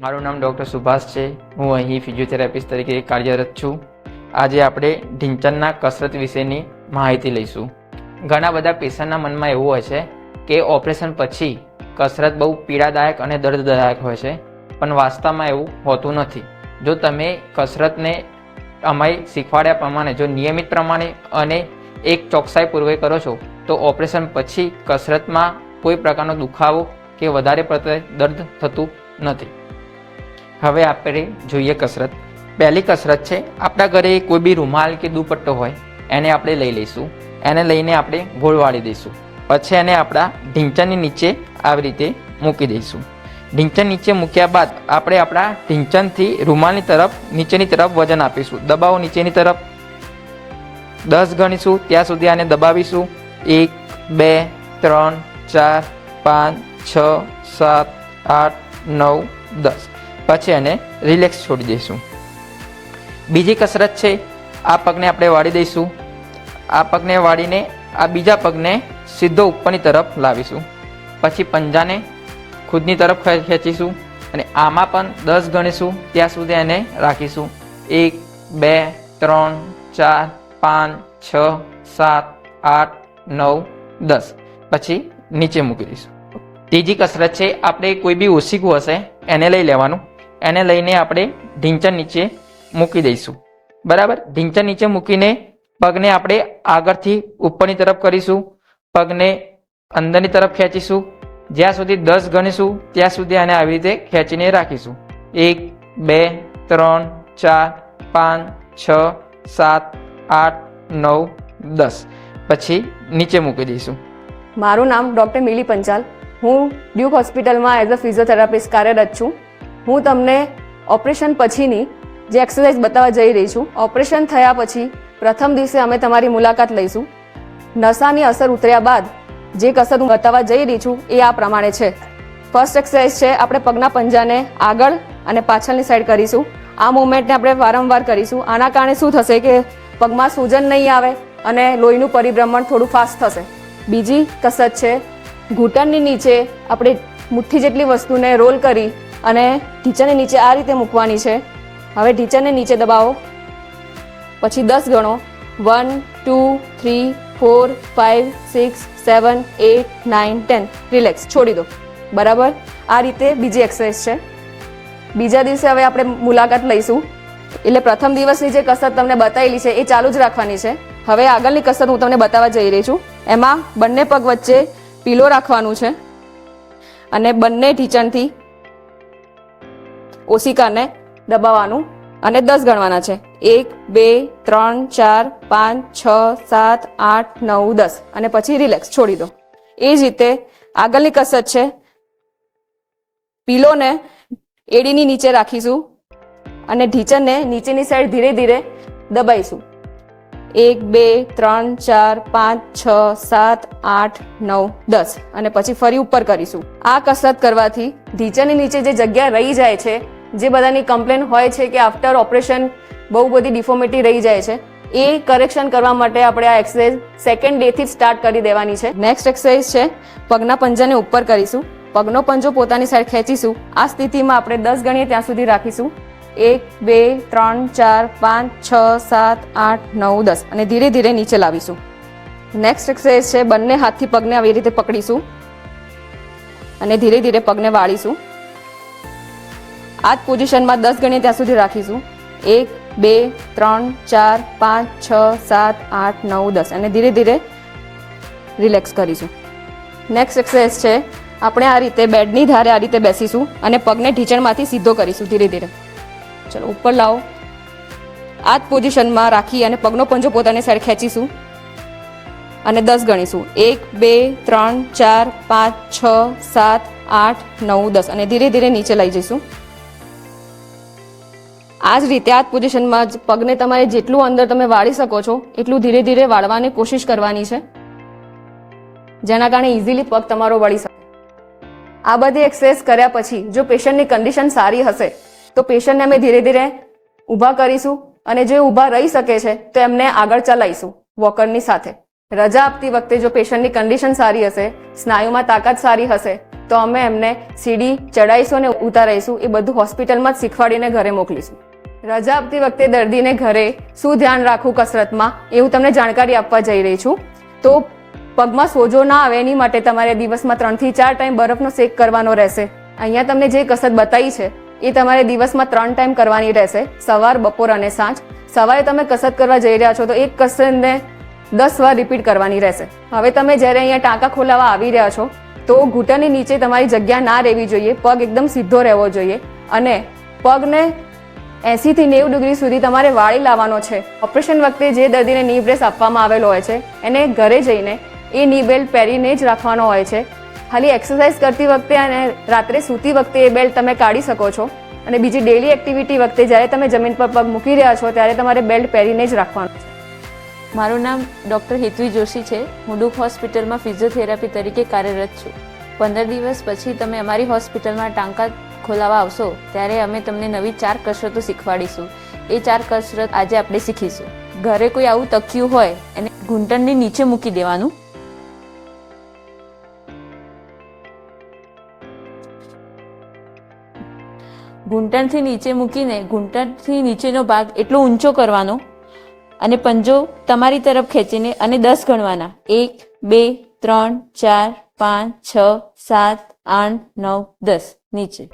મારું નામ ડૉક્ટર સુભાષ છે. હું અહીં ફિઝિયોથેરાપિસ્ટ તરીકે કાર્યરત છું. આજે આપણે ઢીંચણના કસરત વિશેની માહિતી લઈશું. ઘણા બધા પેશન્ટના મનમાં એવું હોય છે કે ઓપરેશન પછી કસરત બહુ પીડાદાયક અને દર્દદાયક હોય છે, પણ વાસ્તવમાં એવું હોતું નથી. જો તમે કસરતને અમારી શીખવાડ્યા પ્રમાણે, જો નિયમિત પ્રમાણે અને એક ચોકસાઈપૂર્વક કરો છો, તો ઓપરેશન પછી કસરતમાં કોઈ પ્રકારનો દુખાવો કે વધારે પડતા દર્દ થતું નથી. હવે આપણે જોઈએ કસરત. પહેલી કસરત છે, આપણા ઘરે કોઈ બી રૂમાલ કે દુપટ્ટો હોય, એને આપણે લઈ લઈશું. એને લઈને આપણે ગોળવાળી દઈશું. પછી એને આપણા ઢીંચણની નીચે આવી રીતે મૂકી દઈશું. ઢીંચણ નીચે મૂક્યા બાદ આપણે આપણા ઢીંચણથી રૂમાલની તરફ, નીચેની તરફ વજન આપીશું. દબાવો નીચેની તરફ. દસ ગણીશું, ત્યાં સુધી આને દબાવીશું. એક, બે, ત્રણ, ચાર, પાંચ, છ, સાત, આઠ, નવ, દસ. પછી એને રિલેક્સ છોડી દઈશું. બીજી કસરત છે, આ પગને આપણે વાળી દઈશું. આ પગને વાળીને આ બીજા પગને સીધો ઉપરની તરફ લાવીશું. પછી પંજાને ખુદની તરફ ખેંચીશું અને આમાં પણ દસ ગણીશું, ત્યાં સુધી એને રાખીશું. એક, બે, ત્રણ, ચાર, પાંચ, છ, સાત, આઠ, નવ, દસ. પછી નીચે મૂકી દઈશું. ત્રીજી કસરત છે, આપણે કોઈ બી ઓશીકું હશે, એને લઈ લેવાનું. એને લઈને આપણે ઢીંચણ નીચે મૂકી દઈશું. બરાબર? ઢીંચણ નીચે મૂકીને પગને આપણે આગળથી ઉપરની તરફ કરીશું. પગને અંદરની તરફ ખેંચીશું. જ્યાં સુધી દસ ગણીશું, ત્યાં સુધી આને આવી રીતે ખેંચીને રાખીશું. એક, બે, ત્રણ, ચાર, પાંચ, છ, સાત, આઠ, નવ, દસ. પછી નીચે મૂકી દઈશું. મારું નામ ડૉક્ટર મિલી પંચાલ. હું ડ્યુક હોસ્પિટલમાં એઝ અ ફિઝિયોથેરાપિસ્ટ કાર્યરત છું. હું તમને ઓપરેશન પછીની જે એક્સરસાઇઝ બતાવવા જઈ રહી છું, ઓપરેશન થયા પછી પ્રથમ દિવસે અમે તમારી મુલાકાત લઈશું. નશાની અસર ઉતર્યા બાદ જે કસરત હું બતાવવા જઈ રહી છું એ આ પ્રમાણે છે. ફર્સ્ટ એક્સરસાઇઝ છે, આપણે પગના પંજાને આગળ અને પાછળની સાઈડ કરીશું. આ મુવમેન્ટને આપણે વારંવાર કરીશું. આના કારણે શું થશે કે પગમાં સૂજન નહીં આવે અને લોહીનું પરિભ્રમણ થોડું ફાસ્ટ થશે. બીજી કસરત છે, ઘૂંટણની નીચે આપણે મુઠ્ઠી જેટલી વસ્તુને રોલ કરી અને ઢીંચણની નીચે આ રીતે મૂકવાની છે. હવે ઢીંચણને નીચે દબાવો. પછી દસ ગણો. One two three four five six seven eight nine ten relax છોડી દો. બરાબર? આ રીતે બીજી એક્સરસાઇઝ છે. બીજા દિવસે હવે આપણે મુલાકાત લઈશું. એટલે પ્રથમ દિવસની જે કસરત તમને બતાવેલી છે, એ ચાલુ જ રાખવાની છે. હવે આગળની કસરત હું તમને બતાવવા જઈ રહી છું. એમાં બંને પગ વચ્ચે પીલો રાખવાનું છે. અને બંને ઢીંચણથી ઓશિકાને દબાવવાનું અને દસ ગણવાના છે. એક, બે, ત્રણ, ચાર, પાંચ, છ, સાત, આઠ, નવ, દસ. અને પછી રિલેક્સ છોડી દો. એ જ રીતે આગળની કસરત છે. પીલોને એડીની નીચે રાખીશું અને ઢીંચણને નીચેની સાઈડ ધીરે ધીરે દબાઈશું એક, બે, ત્રણ, ચાર, પાંચ, છ, સાત, આઠ, નવ, દસ. અને પછી ફરી ઉપર કરીશું. આ કસરત કરવાથી ઢીચરની નીચે જે જગ્યા રહી જાય છે જે બધાની કમ્પ્લેન હોય છે કે આફ્ટર ઓપરેશન બહુ બધી ડિફોર્મિટી રહી જાય છે, એ કરેક્શન કરવા માટે આપણે આ એક્સરસાઇઝ સેકન્ડ ડે થી જ સ્ટાર્ટ કરી દેવાની છે. નેક્સ્ટ એક્સરસાઇઝ છે, પગના પંજાને ઉપર કરીશું. પગનો પંજો પોતાની સાઈડ ખેંચીશું. આ સ્થિતિમાં આપણે દસ ગણીએ ત્યાં સુધી રાખીશું. એક, બે, ત્રણ, ચાર, પાંચ, છ, સાત, આઠ, નવ, દસ અને ધીરે ધીરે નીચે લાવીશું. નેક્સ્ટ એક્સરસાઇઝ છે, બંને હાથથી પગને આવી રીતે પકડીશું અને ધીરે ધીરે પગને વાળીશું. આ જ પોઝિશનમાં દસ ગણીએ ત્યાં સુધી રાખીશું. એક, બે, ત્રણ, ચાર, પાંચ, છ, સાત, આઠ, નવ, દસ. અને ધીરે ધીરે રિલેક્સ કરીશું. નેક્સ્ટ એક્સરસાઇઝ છે, આપણે આ રીતે બેડની ધારે આ રીતે બેસીશું અને પગને ઢીંચણમાંથી સીધો કરીશું ધીરે ધીરે. ચલો, ઉપર લાવો. આ જ પોઝિશનમાં રાખી અને પગનો પંજો પોતાની સાઈડ ખેંચીશું અને દસ ગણીશું. એક, બે, ત્રણ, ચાર, પાંચ, છ, સાત, આઠ, નવ, દસ. અને ધીરે ધીરે નીચે લઈ જઈશું. આ જ રીતે આ પોઝિશનમાં જ પગને તમારે જેટલું અંદર તમે વાળી શકો છો, એટલું ધીરે ધીરે વાળવાની કોશિશ કરવાની છે. જેના કારણે ઇઝીલી પગ તમારો વળી શકે. આ બધી એક્સરસાઇઝ કર્યા પછી જો પેશન્ટની કન્ડિશન સારી હશે, તો પેશન્ટને અમે ધીરે ધીરે ઊભા કરીશું અને જે ઊભા રહી શકે છે, તો એમને આગળ ચલાવીશું વોકરની સાથે. રજા આપતી વખતે જો પેશન્ટની કન્ડિશન સારી હશે, સ્નાયુમાં તાકાત સારી હશે, તો અમે એમને સીડી ચડાવીશું અને ઉતારીશું, એ બધું હોસ્પિટલમાં જ શીખવાડીને ઘરે મોકલીશું. રજા આપતી વખતે દર્દીને ઘરે શું ધ્યાન રાખવું કસરતમાં એ હું તમને જાણકારી આપવા જઈ રહી છું. તો પગમાં સોજો ના આવે એની માટે તમારે દિવસમાં ત્રણથી ચાર ટાઈમ બરફનો શેક કરવાનો રહેશે. અહીંયા તમને જે કસરત બતાવી છે, એ તમારે દિવસમાં ત્રણ ટાઈમ કરવાની રહેશે, સવાર, બપોર અને સાંજ. સવારે તમે કસરત કરવા જઈ રહ્યા છો, તો એક કસરતને દસ વાર રિપીટ કરવાની રહેશે. હવે તમે જ્યારે અહીંયા ટાંકા ખોલાવા આવી રહ્યા છો, તો ઘૂંટણની નીચે તમારી જગ્યા ના રહેવી જોઈએ, પગ એકદમ સીધો રહેવો જોઈએ અને પગને એસી થી નેવું ડિગ્રી સુધી તમારે વાળી લાવવાનો છે. ઓપરેશન વખતે જે દર્દીને ની બ્રેસ આપવામાં આવેલો હોય છે, એને ઘરે જઈને એ ની બેલ્ટ પહેરીને જ રાખવાનો હોય છે. ખાલી એક્સરસાઇઝ કરતી વખતે અને રાત્રે સૂતી વખતે એ બેલ્ટ તમે કાઢી શકો છો. અને બીજી ડેલી એક્ટિવિટી વખતે જ્યારે તમે જમીન પર પગ મૂકી રહ્યા છો, ત્યારે તમારે બેલ્ટ પહેરીને જ રાખવાનું છે. મારું નામ ડૉક્ટર હેતવી જોશી છે. હું ડુક હોસ્પિટલમાં ફિઝિયોથેરાપી તરીકે કાર્યરત છું. પંદર દિવસ પછી તમે અમારી હોસ્પિટલમાં ટાંકા ખોલાવા આવશો, ત્યારે અમે તમને નવી ચાર કસરતો શીખવાડીશું. એ ચાર કસરત આજે આપણે શીખીશું. ઘરે કોઈ આવું તક્યું હોય, એને ઘૂંટણની નીચે મૂકી દેવાનું. ઘૂંટણથી નીચે મૂકીને ઘૂંટણથી નીચેનો ભાગ એટલો ઊંચો કરવાનો અને પંજો તમારી તરફ ખેંચીને અને દસ ગણવાના. એક, બે, ત્રણ, ચાર, પાંચ, છ, સાત, આઠ, નવ, દસ નીચે.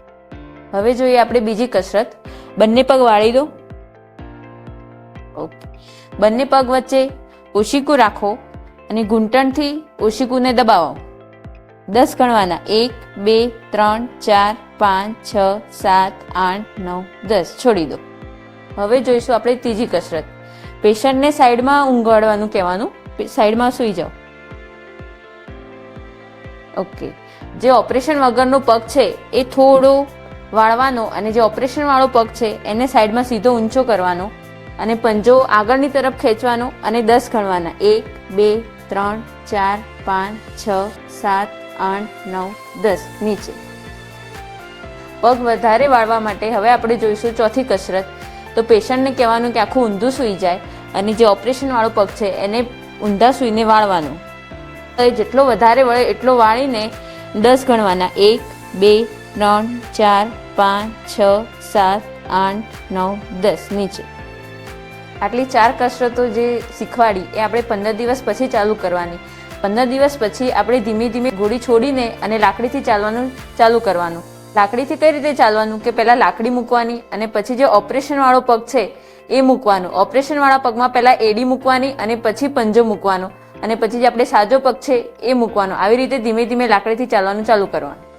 હવે જોઈએ આપણે બીજી કસરત. બંને પગ વાળી દો. ઓકે બંને પગ વચ્ચે ઓશિકું રાખો અને ઘૂંટણથી ઓશિકુને દબાવો. દસ ગણવાના. એક, બે, ત્રણ, ચાર, પાંચ, છ, સાત, આઠ, નવ, દસ. છોડી દો. હવે જોઈશું આપણે ત્રીજી કસરત. પેશન્ટને સાઈડમાં ઊંઘાડવાનું કહેવાનું. સાઈડમાં સૂઈ જાઓ. ઓકે જે ઓપરેશન વગરનો પગ છે, એ થોડો વાળવાનો અને જે ઓપરેશનવાળો પગ છે, એને સાઈડમાં સીધો ઊંચો કરવાનો અને પંજો આગળની તરફ ખેંચવાનો અને દસ ગણવાના. એક, બે, ત્રણ, ચાર, પાંચ, છ, સાત, આઠ, નવ, દસ નીચે. પગ વધારે વાળવા માટે હવે આપણે જોઈશું ચોથી કસરત. તો પેશન્ટને કહેવાનું કે આખું ઊંધું સૂઈ જાય અને જે ઓપરેશનવાળો પગ છે, એને ઊંધા સૂઈને વાળવાનું. જેટલો વધારે વળે એટલો વાળીને દસ ગણવાના. એક, બે ત્રણ, ચાર, પાંચ, છ, સાત, આઠ, નવ, દસ નીચે. આટલી ચાર કસરતો જે શીખવાડી એ આપણે પંદર દિવસ પછી ચાલુ કરવાની. પંદર દિવસ પછી આપણે ધીમે ધીમે ગોળી છોડીને અને લાકડીથી ચાલવાનું ચાલુ કરવાનું. લાકડીથી કઈ રીતે ચાલવાનું? કે પહેલાં લાકડી મૂકવાની અને પછી જે ઓપરેશનવાળો પગ છે એ મૂકવાનો. ઓપરેશનવાળા પગમાં પહેલાં એડી મૂકવાની અને પછી પંજો મૂકવાનો. અને પછી જે આપણે સાજો પગ છે એ મૂકવાનો. આવી રીતે ધીમે ધીમે લાકડીથી ચાલવાનું ચાલુ કરવાનું.